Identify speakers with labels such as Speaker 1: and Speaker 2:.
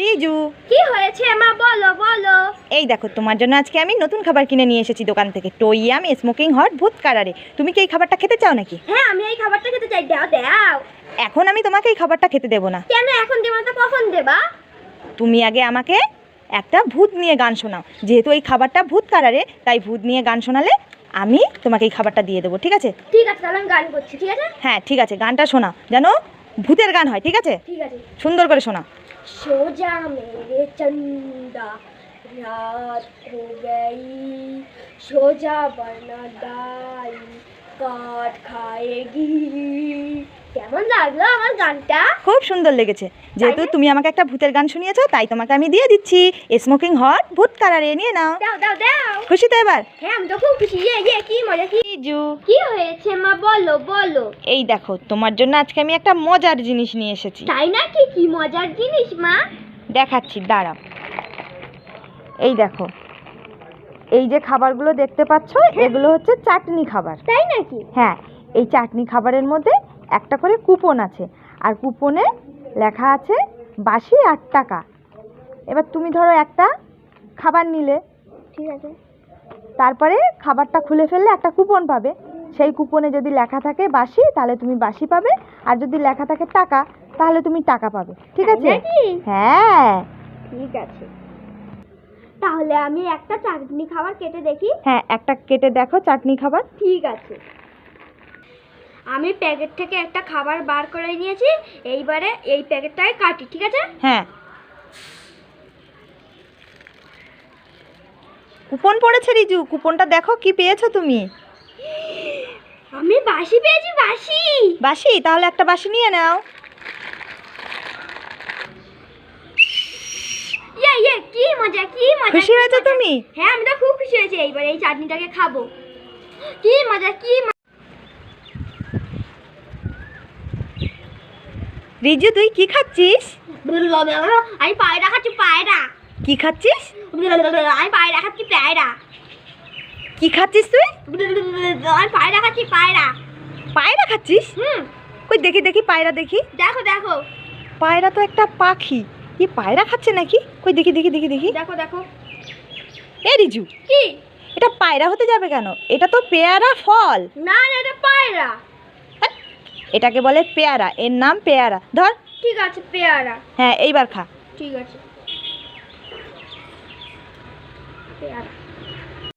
Speaker 1: রিজু।
Speaker 2: কি হয়েছে মা? বলো বলো।
Speaker 1: এই দেখো তোমার জন্য আজকে আমি নতুন খাবার কিনে নিয়ে এসেছি দোকান থেকে। টইয়াম স্মোকিং হট ভূত কারারে। তুমি কি এই খাবারটা খেতে চাও নাকি?
Speaker 2: হ্যাঁ আমি এই খাবারটা খেতে চাই। দাও দাও।
Speaker 1: এখন আমি তোমাকে এই খাবারটা খেতে দেবো না।
Speaker 2: কেন? এখন দেবো না তো কখন দেবা?
Speaker 1: তুমি আগে আমাকে একটা ভূত নিয়ে গান শোনাও। যেহেতু এই খাবারটা ভূত কারারে তাই ভূত নিয়ে গান শোনালে আমি তোমাকে এই খাবারটা দিয়ে দেবো ঠিক আছে?
Speaker 2: ঠিক আছে তাহলে আমি গান করছি ঠিক আছে?
Speaker 1: হ্যাঁ ঠিক আছে। গানটা শোনা যেন ভূতের গান হয় ঠিক আছে?
Speaker 2: ঠিক আছে।
Speaker 1: সুন্দর করে सो
Speaker 2: जा मेरे चंदा रात हो गई। सो जा वरना दाई काट खाएगी। কেমন লাগল আমার গানটা?
Speaker 1: খুব সুন্দর লেগেছে। যেহেতু তুমি আমাকে একটা ভূতের গান শুনিয়েছো তাই তোমাকে আমি দিয়ে দিচ্ছি। স্মোকিং হট ভূত কারারে নিয়ে নাও।
Speaker 2: দাও দাও দাও।
Speaker 1: খুশি তো এবার?
Speaker 2: হ্যাঁ আমি তো খুব খুশি। ইয়ে ইয়ে কি মজা কি?
Speaker 1: রিজু
Speaker 2: কি হয়েছে মা বলো বলো।
Speaker 1: এই দেখো তোমার জন্য আজকে আমি একটা মজার জিনিস নিয়ে এসেছি।
Speaker 2: তাই নাকি? কি মজার জিনিস মা?
Speaker 1: দেখাচ্ছি দাঁড়াও। এই দেখো এই যে খাবারগুলো দেখতে পাচ্ছ এগুলো হচ্ছে চাটনি খাবার।
Speaker 2: তাই নাকি?
Speaker 1: হ্যাঁ এই চাটনি খাবারের মধ্যে একটা করে কুপন আছে। আর কুপনে লেখা আছে বাসি আট টাকা। এবার তুমি ধরো একটা খাবার নিলে।
Speaker 2: ঠিক আছে।
Speaker 1: তারপরে খাবারটা খুলে ফেললে একটা কুপন পাবে। সেই কুপনে যদি লেখা থাকে বাসি তাহলে তুমি বাসি পাবে। আর যদি লেখা থাকে টাকা তাহলে তুমি টাকা পাবে। ঠিক আছে? হ্যাঁ।
Speaker 2: ঠিক আছে। তাহলে আমি একটা চাটনি খাবার কেটে দেখি।
Speaker 1: হ্যাঁ একটা কেটে দেখো চাটনি খাবার।
Speaker 2: ঠিক আছে। আমি প্যাকেট থেকে একটা খাবার বার করে নিয়েছি এইবারে এই প্যাকেটটাকে কাটি ঠিক আছে?
Speaker 1: হ্যাঁ। কুপন পড়েছে রিজু। কুপনটা দেখো কি পেয়েছ তুমি।
Speaker 2: আমি বাসি পেয়েছি বাসি
Speaker 1: বাসি তাহলে একটা বাসি নিয়ে নাও।
Speaker 2: ইয়ে ইয়ে কি মজা কি মজা
Speaker 1: খুশি হয়েছো তুমি?
Speaker 2: হ্যাঁ আমি তো খুব খুশি হয়েছি এইবার এই চাটনিটাকে খাব। কি মজা কি মজা
Speaker 1: রিজু তুই কি খাচ্ছিস?
Speaker 2: আমি পায়রা খাচ্ছি পায়রা।
Speaker 1: কি খাচ্ছিস?
Speaker 2: আমি পায়রা খাচ্ছি পায়রা।
Speaker 1: কি খাচ্ছিস তুই?
Speaker 2: আমি পায়রা খাচ্ছি পায়রা।
Speaker 1: পায়রা খাচ্ছিস?
Speaker 2: হুম।
Speaker 1: কই দেখি দেখি পায়রা দেখি।
Speaker 2: দেখো দেখো।
Speaker 1: পায়রা তো একটা পাখি। কি পায়রা খাচ্ছে নাকি? কই দেখি দেখি দেখি দেখি।
Speaker 2: দেখো দেখো।
Speaker 1: এ রিজু
Speaker 2: কি?
Speaker 1: এটা পায়রা হতে যাবে কেন? এটা তো পেয়ারা ফল।
Speaker 2: না না এটা পায়রা।
Speaker 1: এটাকে বলে পেয়ারা। এর নাম পেয়ারা। ধর।
Speaker 2: ঠিক আছে পেয়ারা।
Speaker 1: হ্যাঁ এইবার খা।
Speaker 2: ঠিক আছে। পেয়ারা।